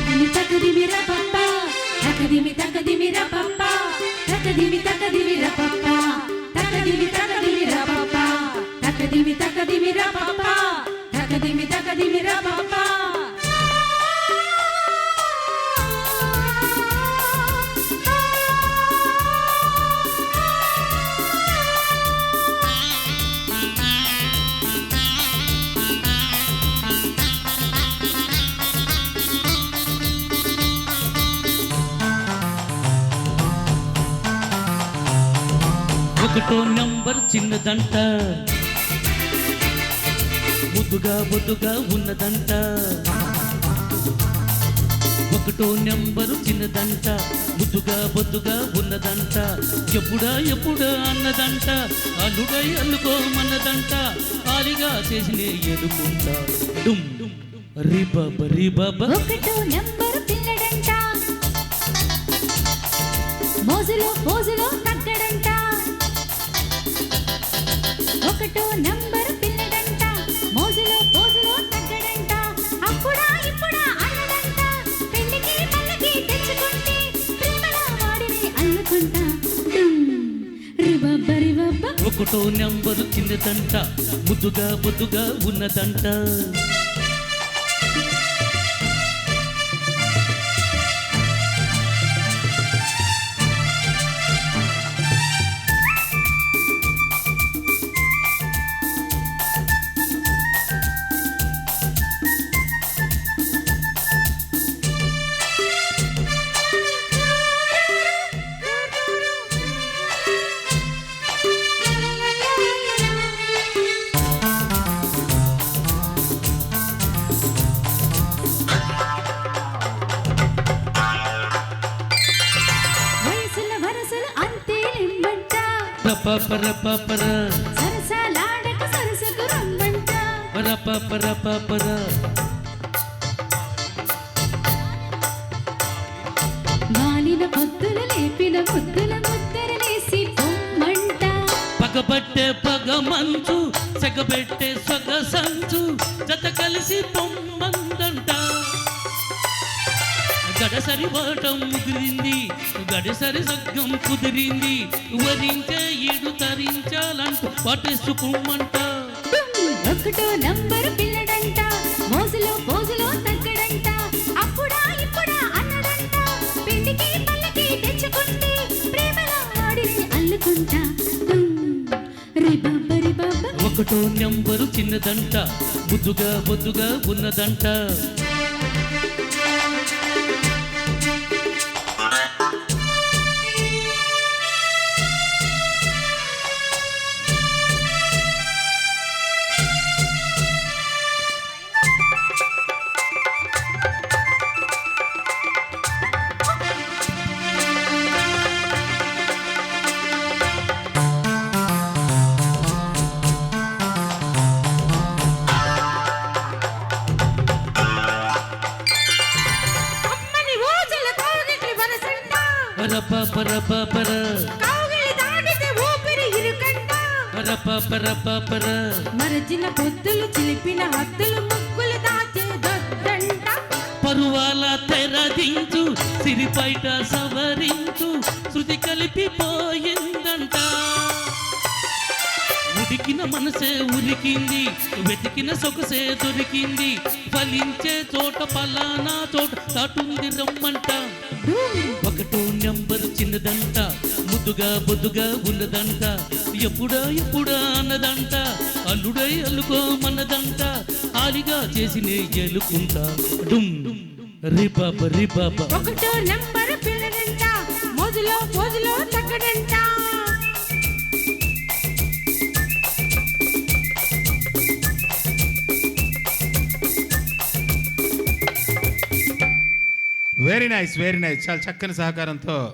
తకదిమి తకదిమి రపప్ప తకదిమి తకదిమి రపప్ప తకదిమి తకదిమి రపప్ప తకదిమి ఒకటో నంబర్ చిన్నదంట. ముద్దుగా బొద్దుగా ఉన్నదంట. ఒకటో నెంబరు చిన్నదంట. ముద్దుగా బొద్దుగా ఉన్నదంట. ఎప్పుడా ఎప్పుడా అన్నదంట. అల్లుడై అల్లుకోమన్నదంట. ఖాళీగా చేసినే ఎదుకుంటా. డుమ్ రిబాబ రిబాబ. ఒకటో నెంబర్ ఒకటో నంబర్ పిల్లడంట. మోజులో పోజులో తగ్గడంట. అప్పుడా ఇప్పుడా అన్నదంట. పెళ్ళికి పల్లకి తెచ్చుకుంటే ప్రేమలో వాడిని అల్లుకుంటా. ఒకటో నెంబరు చిన్నదంట. ముద్దుగా బొద్దుగా ఉన్నదంట. పర పర సరసాలాడక సరసకు రమ్మంట. పర పర పర వాలిన పొద్దులు లేపిన ముద్దుల ముద్దరలేసి పొమ్మంట. పగబట్టే పగ మంచు సెగబెట్టే సొగ సంచు జత కలిసి పొమ్మందంట గడసరి వాటం ముదిరింది గడసరి సగ్గం కుదిరింది. వరించే ఈడు తరించాలంటూ పట్టేసుకుమ్మంట ఒకటో నంబరు పిల్లడంట మోజులో పోజులో తగ్గడంట. అప్పుడా ఇప్పుడా అన్నదంట పిండికి పల్లకి తెచ్చుకుంటే ప్రేమలో వాడిని అల్లుకుంటా. ఒకటో నెంబరు చిన్నదంట ముద్దుగా బొద్దుగా ఉన్నదంట. పరప పరప పర మరచిన పొద్దులు చిలిపిన హద్దులు ముగ్గులు దాచే దొద్దంట పరువాల తెరదించు సిరిపైట సవరించు శృతి కలిపిపోయిందంట ఉడికిన మనసే ఉరికింది వెతికిన సొగసే దొరికింది. ఫలించే చోట పలానా చోట చాటుంది రమ్మంట. ఒకటో నెంబర్ చిన్నదంట ముద్దుగా బొద్దుగా ఉన్నదంట. ఎప్పుడా ఎప్పుడా అన్నదంట అల్లుడై అల్లుకోమన్నదంట. ఆలిగా చేసి నే ఎలుకుంటా డుమ్. రిబాబ రిబాబ. ఒకటో నెంబర్ పిల్లడంట మోజులో మోజులో తగ్గడంట. వెరీ నైస్ వెరీ నైస్ చాలా చక్కని సహకారంతో